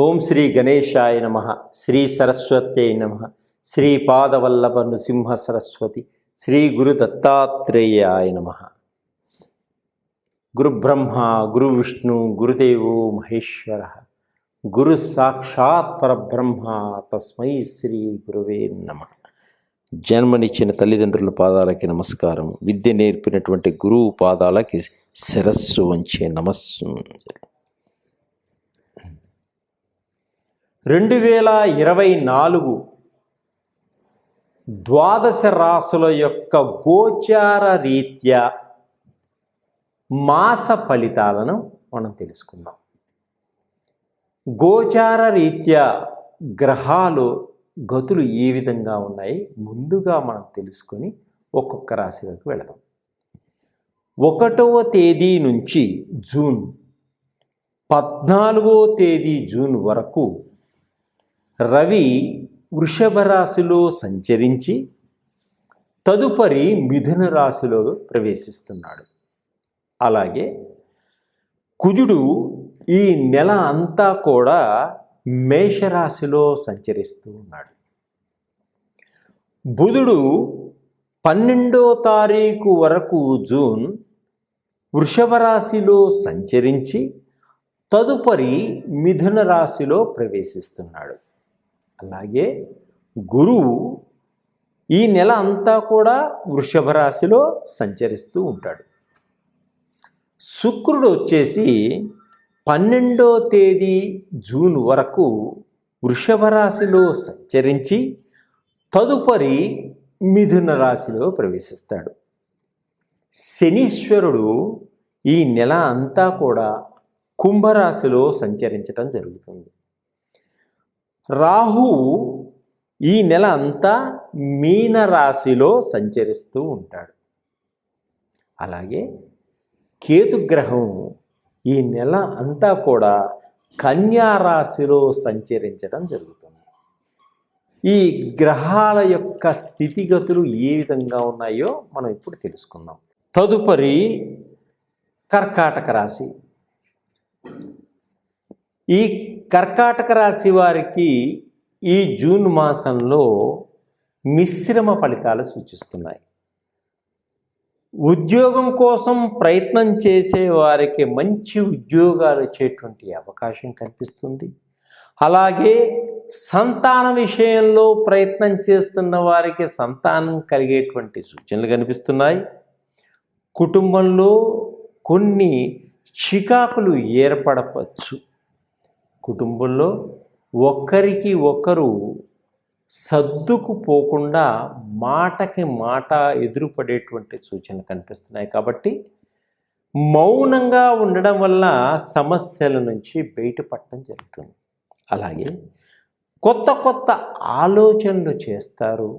Om Shri గణేశాయ నమ శ్రీ సరస్వత్యై నమ శ్రీ పాదవల్లభ నృసింహ సరస్వతి శ్రీ గురు దత్తాత్రేయాయ నమ. గురు గురు విష్ణు గురుదేవో మహేశ్వర. గురు సాక్షాత్ పరబ్రహ్మ తస్మై శ్రీ గురువే నమ. జన్మనిచ్చిన తల్లిదండ్రుల పాదాలకి నమస్కారం. విద్య నేర్పినటువంటి గురువు పాదాలకి శిరస్సు వంచే నమస్సు. రెండు వేల ఇరవై నాలుగు ద్వాదశ రాసుల యొక్క గోచార రీత్యా మాస ఫలితాలను మనం తెలుసుకుందాం. గోచార రీత్యా గ్రహాలు గతులు ఏ విధంగా ఉన్నాయి? ముందుగా మనం తెలుసుకొని ఒక్కొక్క రాశిలోకి వెళదాం. ఒకటవ తేదీ నుంచి జూన్ పద్నాలుగో తేదీ జూన్ వరకు రవి వృషభ రాశిలో సంచరించి తదుపరి మిథున రాశిలో ప్రవేశిస్తున్నాడు. అలాగే కుజుడు ఈ నెల అంతా కూడా మేషరాశిలో సంచరిస్తూ ఉన్నాడు. బుధుడు పన్నెండో తారీఖు వరకు జూన్ వృషభ రాశిలో సంచరించి తదుపరి మిథున రాశిలో ప్రవేశిస్తున్నాడు. అలాగే గురువు ఈ నెల అంతా కూడా వృషభ రాశిలో సంచరిస్తూ ఉంటాడు. శుక్రుడు వచ్చేసి పన్నెండో తేదీ జూన్ వరకు వృషభ రాశిలో సంచరించి తదుపరి మిథున రాశిలో ప్రవేశిస్తాడు. శనీశ్వరుడు ఈ నెల అంతా కూడా కుంభరాశిలో సంచరించటం జరుగుతుంది. రాహు ఈ నెల అంతా మీన రాశిలో సంచరిస్తూ ఉంటాడు. అలాగే కేతుగ్రహం ఈ నెల అంతా కూడా కన్యా రాశిలో సంచరించడం జరుగుతుంది. ఈ గ్రహాల యొక్క స్థితిగతులు ఏ విధంగా ఉన్నాయో మనం ఇప్పుడు తెలుసుకుందాం. తదుపరి కర్కాటక రాశి. ఈ కర్కాటక రాశి వారికి ఈ జూన్ మాసంలో మిశ్రమ ఫలితాలు సూచిస్తున్నాయి. ఉద్యోగం కోసం ప్రయత్నం చేసే వారికి మంచి ఉద్యోగాలు వచ్చేటువంటి అవకాశం కనిపిస్తుంది. అలాగే సంతాన విషయంలో ప్రయత్నం చేస్తున్న వారికి సంతానం కలిగేటువంటి సూచనలు కనిపిస్తున్నాయి. కుటుంబంలో కొన్ని చికాకులు ఏర్పడవచ్చు. కుటుంబంలో ఒకరికి ఒకరు సర్దుకుపోకుండా మాటకి మాట ఎదురుపడేటువంటి సూచనలు కనిపిస్తున్నాయి. కాబట్టి మౌనంగా ఉండడం వల్ల సమస్యల నుంచి బయటపడటం జరుగుతుంది. అలాగే కొత్త కొత్త ఆలోచనలు చేస్తారు.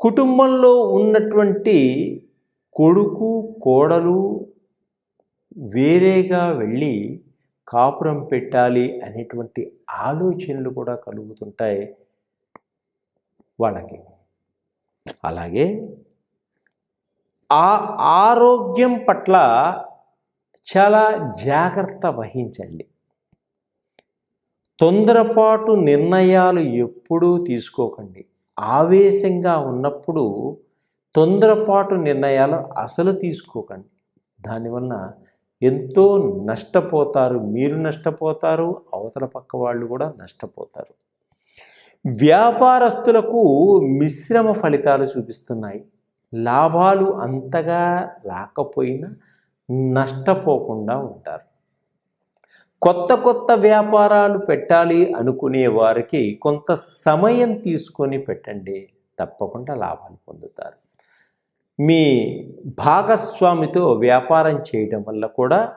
కుటుంబంలో ఉన్నటువంటి కొడుకు కోడలు వేరేగా వెళ్ళి కాపురం పెట్టాలి అనేటువంటి ఆలోచనలు కూడా కలుగుతుంటాయి వాళ్ళకి. అలాగే ఆ ఆరోగ్యం పట్ల చాలా జాగ్రత్త వహించండి. తొందరపాటు నిర్ణయాలు ఎప్పుడూ తీసుకోకండి. ఆవేశంగా ఉన్నప్పుడు తొందరపాటు నిర్ణయాలు అసలు తీసుకోకండి. దానివల్ల ఎంతో నష్టపోతారు మీరు నష్టపోతారు అవతల పక్క వాళ్ళు కూడా నష్టపోతారు. వ్యాపారస్తులకు మిశ్రమ ఫలితాలు చూపిస్తున్నాయి. లాభాలు అంతగా రాకపోయినా నష్టపోకుండా ఉంటారు. కొత్త కొత్త వ్యాపారాలు పెట్టాలి అనుకునే వారికి కొంత సమయం తీసుకొని పెట్టండి తప్పకుండా లాభాలు పొందుతారు. మీ భాగస్వామితో వ్యాపారం చేయడం వల్ల కూడా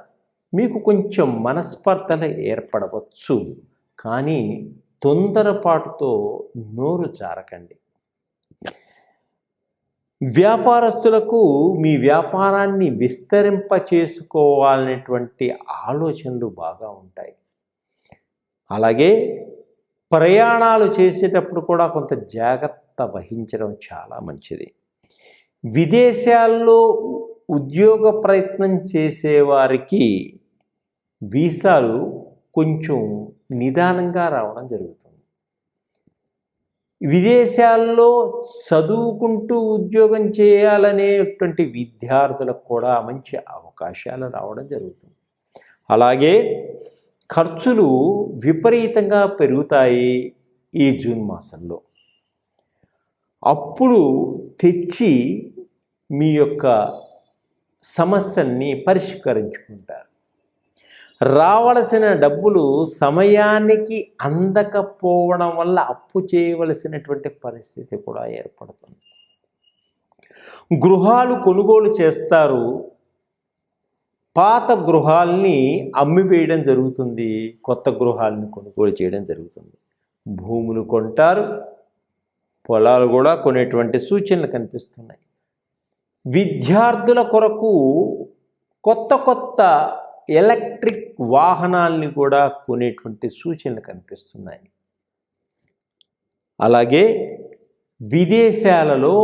మీకు కొంచెం మనస్పర్ధలు ఏర్పడవచ్చు. కానీ తొందరపాటుతో నోరు జారకండి. వ్యాపారస్తులకు మీ వ్యాపారాన్ని విస్తరింప చేసుకోవాలనేటువంటి ఆలోచనలు బాగా ఉంటాయి. అలాగే ప్రయాణాలు చేసేటప్పుడు కూడా కొంత జాగ్రత్త వహించడం చాలా మంచిది. విదేశాల్లో ఉద్యోగ ప్రయత్నం చేసేవారికి వీసాలు కొంచెం నిదానంగా రావడం జరుగుతుంది. విదేశాల్లో చదువుకుంటూ ఉద్యోగం చేయాలనేటువంటి విద్యార్థులకు కూడా మంచి అవకాశాలు రావడం జరుగుతుంది. అలాగే ఖర్చులు విపరీతంగా పెరుగుతాయి ఈ జూన్ మాసంలో. అప్పుడు తెచ్చి మీ యొక్క సమస్యల్ని పరిష్కరించుకుంటారు. రావలసిన డబ్బులు సమయానికి అందకపోవడం వల్ల అప్పు చేయవలసినటువంటి పరిస్థితి కూడా ఏర్పడుతుంది. గృహాలు కొనుగోలు చేస్తారు. పాత గృహాల్ని అమ్మివేయడం జరుగుతుంది. కొత్త గృహాలను కొనుగోలు చేయడం జరుగుతుంది. భూములు కొంటారు. పొలాలు కూడా కొనేటువంటి సూచనలు కనిపిస్తున్నాయి. విద్యార్థుల కొరకు కొత్త కొత్త ఎలక్ట్రిక్ వాహనాల్ని కూడా కొనేటువంటి సూచనలు కనిపిస్తున్నాయి. అలాగే విదేశాలలో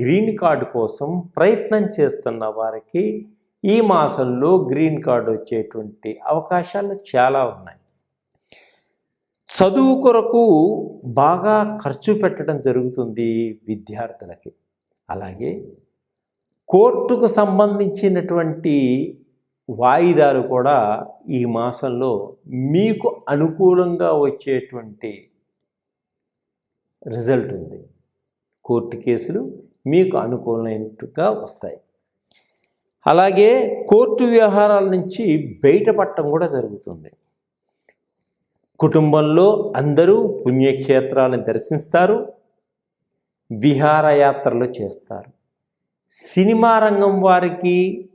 గ్రీన్ కార్డు కోసం ప్రయత్నం చేస్తున్న వారికి ఈ మాసంలో గ్రీన్ కార్డు వచ్చేటువంటి అవకాశాలు చాలా ఉన్నాయి. చదువు కొరకు బాగా ఖర్చు పెట్టడం జరుగుతుంది విద్యార్థులకి. అలాగే కోర్టుకు సంబంధించినటువంటి వాయిదాలు కూడా ఈ మాసంలో మీకు అనుకూలంగా వచ్చేటువంటి రిజల్ట్ ఉంది. కోర్టు కేసులు మీకు అనుకూలమైనట్టుగా వస్తాయి. అలాగే కోర్టు వ్యవహారాల నుంచి బయటపడటం కూడా జరుగుతుంది. కుటుంబంలో అందరూ పుణ్యక్షేత్రాలను దర్శిస్తారు విహారయాత్రలు చేస్తారు. సినిమా రంగం వారికి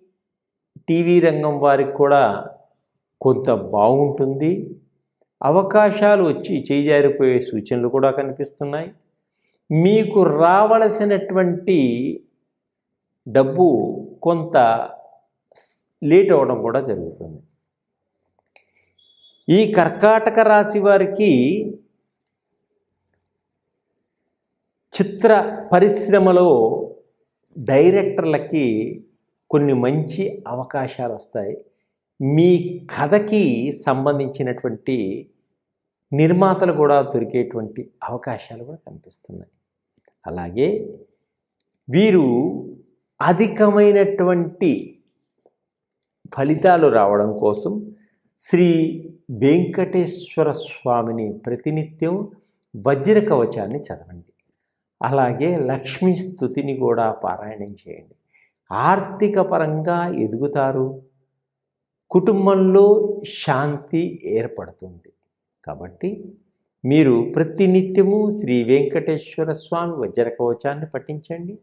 టీవీ రంగం వారికి కూడా కొంత బాగుంటుంది. అవకాశాలు వచ్చి చేజారిపోయే సూచనలు కూడా కనిపిస్తున్నాయి. మీకు రావలసినటువంటి డబ్బు కొంత లేట్ అవ్వడం కూడా జరుగుతుంది. ఈ కర్కాటక రాశి వారికి చిత్ర పరిశ్రమలో డైరెక్టర్లకి కొన్ని మంచి అవకాశాలు వస్తాయి మీ కథకి సంబంధించినటువంటి నిర్మాతలు కూడా దొరికేటువంటి అవకాశాలు కూడా కనిపిస్తున్నాయి. అలాగే వీరు అధికమైనటువంటి ఫలితాలు రావడం కోసం శ్రీ వెంకటేశ్వర స్వామిని ప్రతినిత్యం వజ్ర కవచాన్ని చదవండి. అలాగే లక్ష్మీ స్థుతిని కూడా పారాయణం చేయండి. ఆర్థిక పరంగా ఎదుగుతారు. కుటుంబంలో శాంతి ఏర్పడుతుంది. కాబట్టి మీరు ప్రతినిత్యము శ్రీ వెంకటేశ్వర స్వామి వజ్రకవచాన్ని పఠించండి.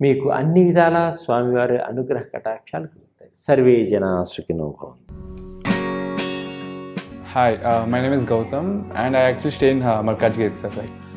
మీకు అన్ని విధాల స్వామివారి అనుగ్రహ కటాక్షాలు కలుగుతాయి. సర్వే జన సుఖినో భవంతు. Hi, uh, my name is Gautam, and I actually stay in uh,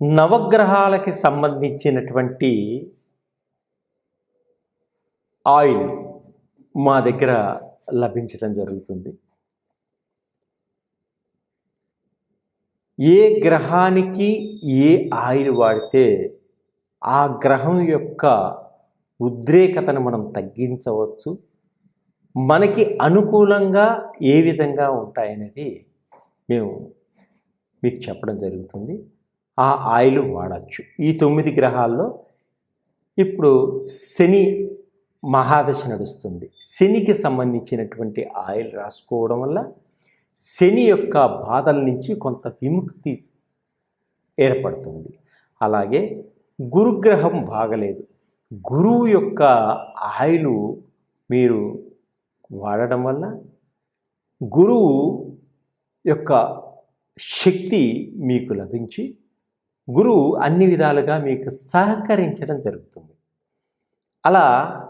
నవగ్రహాలకి సంబంధించినటువంటి ఆయిల్ మా దగ్గర లభించడం జరుగుతుంది. ఏ గ్రహానికి ఏ ఆయిల్ వాడితే ఆ గ్రహం యొక్క ఉద్రేకతను మనం తగ్గించవచ్చు. మనకి అనుకూలంగా ఏ విధంగా ఉంటాయనేది మేము మీకు చెప్పడం జరుగుతుంది. ఆ ఆయిల్ వాడచ్చు. ఈ తొమ్మిది గ్రహాల్లో ఇప్పుడు శని మహాదశ నడుస్తుంది. శనికి సంబంధించినటువంటి ఆయిల్ రాసుకోవడం వల్ల శని యొక్క బాధల నుంచి కొంత విముక్తి ఏర్పడుతుంది. అలాగే గురుగ్రహం బాగలేదు. గురువు యొక్క ఆయిలు మీరు వాడడం వల్ల గురువు యొక్క శక్తి మీకు లభించి గురువు అన్ని విధాలుగా మీకు సహకరించడం జరుగుతుంది. అలా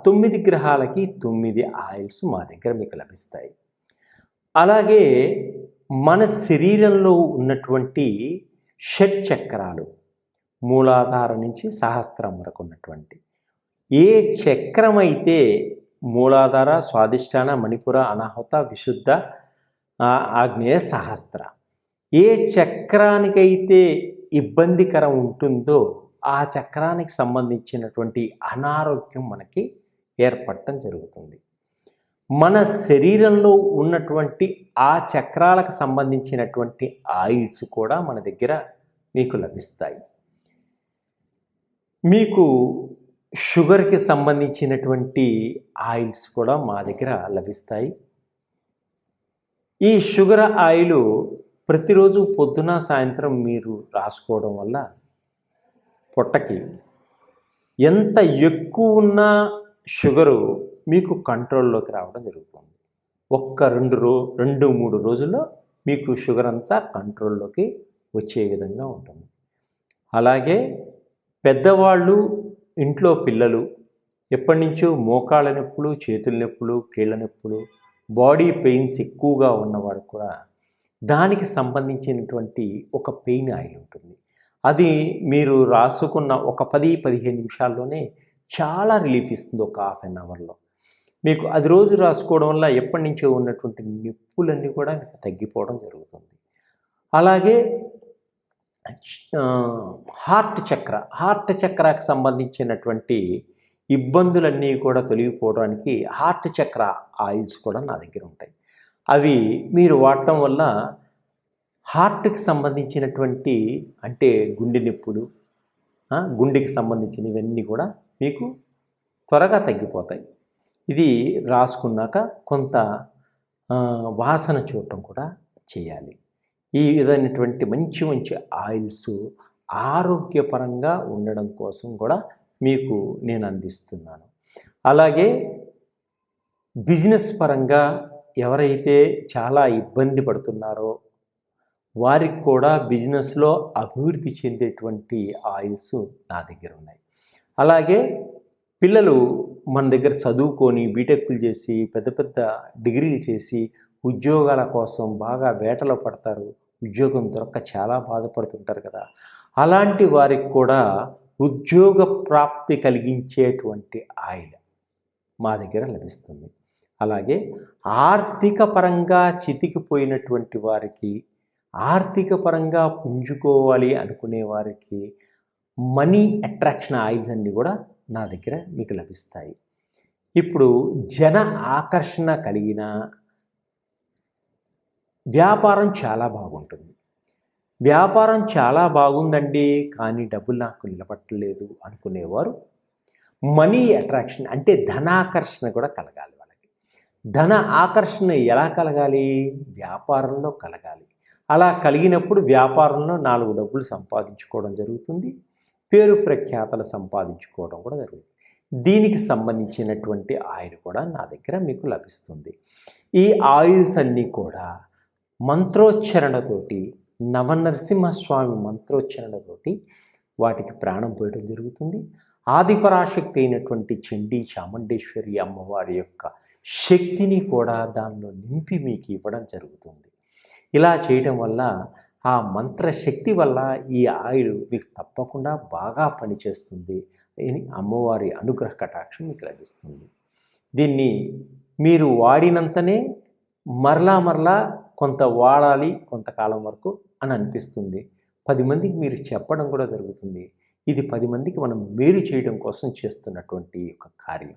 తొమ్మిది గ్రహాలకి తొమ్మిది ఆయిల్స్ మా దగ్గర మీకు లభిస్తాయి. అలాగే మన శరీరంలో ఉన్నటువంటి షట్ చక్రాలు మూలాధార నుంచి సహస్రం వరకు ఉన్నటువంటి. ఏ చక్రం అయితే మూలాధార స్వాదిష్టాన మణిపుర అనాహుత విశుద్ధ ఆగ్నేయ సహస్ర. ఏ చక్రానికైతే ఇబ్బందికరం ఉంటుందో ఆ చక్రానికి సంబంధించినటువంటి అనారోగ్యం మనకి ఏర్పడటం జరుగుతుంది. మన శరీరంలో ఉన్నటువంటి ఆ చక్రాలకు సంబంధించినటువంటి ఆయిల్స్ కూడా మన దగ్గర మీకు లభిస్తాయి. మీకు షుగర్కి సంబంధించినటువంటి ఆయిల్స్ కూడా మా దగ్గర లభిస్తాయి. ఈ షుగర్ ఆయిల్ ప్రతిరోజు పొద్దున సాయంత్రం మీరు రాసుకోవడం వల్ల పొట్టకి ఎంత ఎక్కువ ఉన్న షుగరు మీకు కంట్రోల్లోకి రావడం జరుగుతుంది. ఒక్క రెండు రో రెండు మూడు రోజుల్లో మీకు షుగర్ అంతా కంట్రోల్లోకి వచ్చే విధంగా ఉంటుంది. అలాగే పెద్దవాళ్ళు ఇంట్లో పిల్లలు ఎప్పటి నుంచో మోకాళ్ళ నొప్పులు చేతుల నొప్పులు కీళ్ళ నొప్పులు బాడీ పెయిన్స్ ఎక్కువగా ఉన్నవాడు కూడా దానికి సంబంధించినటువంటి ఒక పెయిన్ ఆయిల్ ఉంటుంది. అది మీరు రాసుకున్న ఒక పది పదిహేను నిమిషాల్లోనే చాలా రిలీఫ్ ఇస్తుంది ఒక హాఫ్ అన్ అవర్లో. మీకు అది రోజు రాసుకోవడం వల్ల ఎప్పటి నుంచో ఉన్నటువంటి నొప్పులన్నీ కూడా మీకు తగ్గిపోవడం జరుగుతుంది. అలాగే హార్ట్ చక్ర హార్ట్ చక్రాకి సంబంధించినటువంటి ఇబ్బందులన్నీ కూడా తొలగిపోవడానికి హార్ట్ చక్ర ఆయిల్స్ కూడా నా దగ్గర ఉంటాయి. అవి మీరు వాడటం వల్ల హార్ట్కి సంబంధించినటువంటి అంటే గుండె నొప్పులు గుండెకి సంబంధించినవన్నీ కూడా మీకు త్వరగా తగ్గిపోతాయి. ఇది రాసుకున్నాక కొంత వాసన చూడటం కూడా చేయాలి. ఈ విధమైనటువంటి మంచి మంచి ఆయిల్స్ ఆరోగ్యపరంగా ఉండడం కోసం కూడా మీకు నేను అందిస్తున్నాను. అలాగే బిజినెస్ పరంగా ఎవరైతే చాలా ఇబ్బంది పడుతున్నారో వారికి కూడా బిజినెస్లో అభివృద్ధి చెందేటువంటి ఆయిల్స్ నా దగ్గర ఉన్నాయి. అలాగే పిల్లలు మన దగ్గర చదువుకొని బీటెక్లు చేసి పెద్ద పెద్ద డిగ్రీలు చేసి ఉద్యోగాల కోసం బాగా వేటలో పడతారు. ఉద్యోగం దొరక్క చాలా బాధపడుతుంటారు కదా. అలాంటి వారికి కూడా ఉద్యోగ ప్రాప్తి కలిగించేటువంటి ఆయిల్ మా దగ్గర లభిస్తుంది. అలాగే ఆర్థిక పరంగా చితికిపోయినటువంటి వారికి ఆర్థిక పరంగా పుంజుకోవాలి అనుకునే వారికి మనీ అట్రాక్షన్ ఆయిల్స్ అన్నీ కూడా నా దగ్గర మీకు లభిస్తాయి. ఇప్పుడు జన ఆకర్షణ కలిగిన వ్యాపారం చాలా బాగుంటుంది. వ్యాపారం చాలా బాగుందండి కానీ డబ్బులు నాకు నిలబట్టలేదు అనుకునేవారు. మనీ అట్రాక్షన్ అంటే ధనాకర్షణ కూడా కలగాలి. ధన ఆకర్షణ ఎలా కలగాలి? వ్యాపారంలో కలగాలి. అలా కలిగినప్పుడు వ్యాపారంలో నాలుగు డబ్బులు సంపాదించుకోవడం జరుగుతుంది. పేరు ప్రఖ్యాతలు సంపాదించుకోవడం కూడా జరుగుతుంది. దీనికి సంబంధించినటువంటి ఆయిల్ కూడా నా దగ్గర మీకు లభిస్తుంది. ఈ ఆయిల్స్ అన్నీ కూడా మంత్రోచ్చరణతోటి నవనరసింహస్వామి మంత్రోచ్చరణతోటి వాటికి ప్రాణం పోయడం జరుగుతుంది. ఆదిపరాశక్తి అయినటువంటి చండీ చాముండేశ్వరి అమ్మవారి యొక్క శక్తిని కూడా దానిలో నింపి మీకు ఇవ్వడం జరుగుతుంది. ఇలా చేయడం వల్ల ఆ మంత్రశక్తి వల్ల ఈ ఆయిల్ మీకు తప్పకుండా బాగా పనిచేస్తుంది అని అమ్మవారి అనుగ్రహ కటాక్షం మీకు లభిస్తుంది. దీన్ని మీరు వాడినంతనే మరలా మరలా కొంత వాడాలి కొంతకాలం వరకు అని అనిపిస్తుంది. పది మందికి మీరు చెప్పడం కూడా జరుగుతుంది. ఇది పది మందికి మనం మేలు చేయడం కోసం చేస్తున్నటువంటి ఒక కార్యం.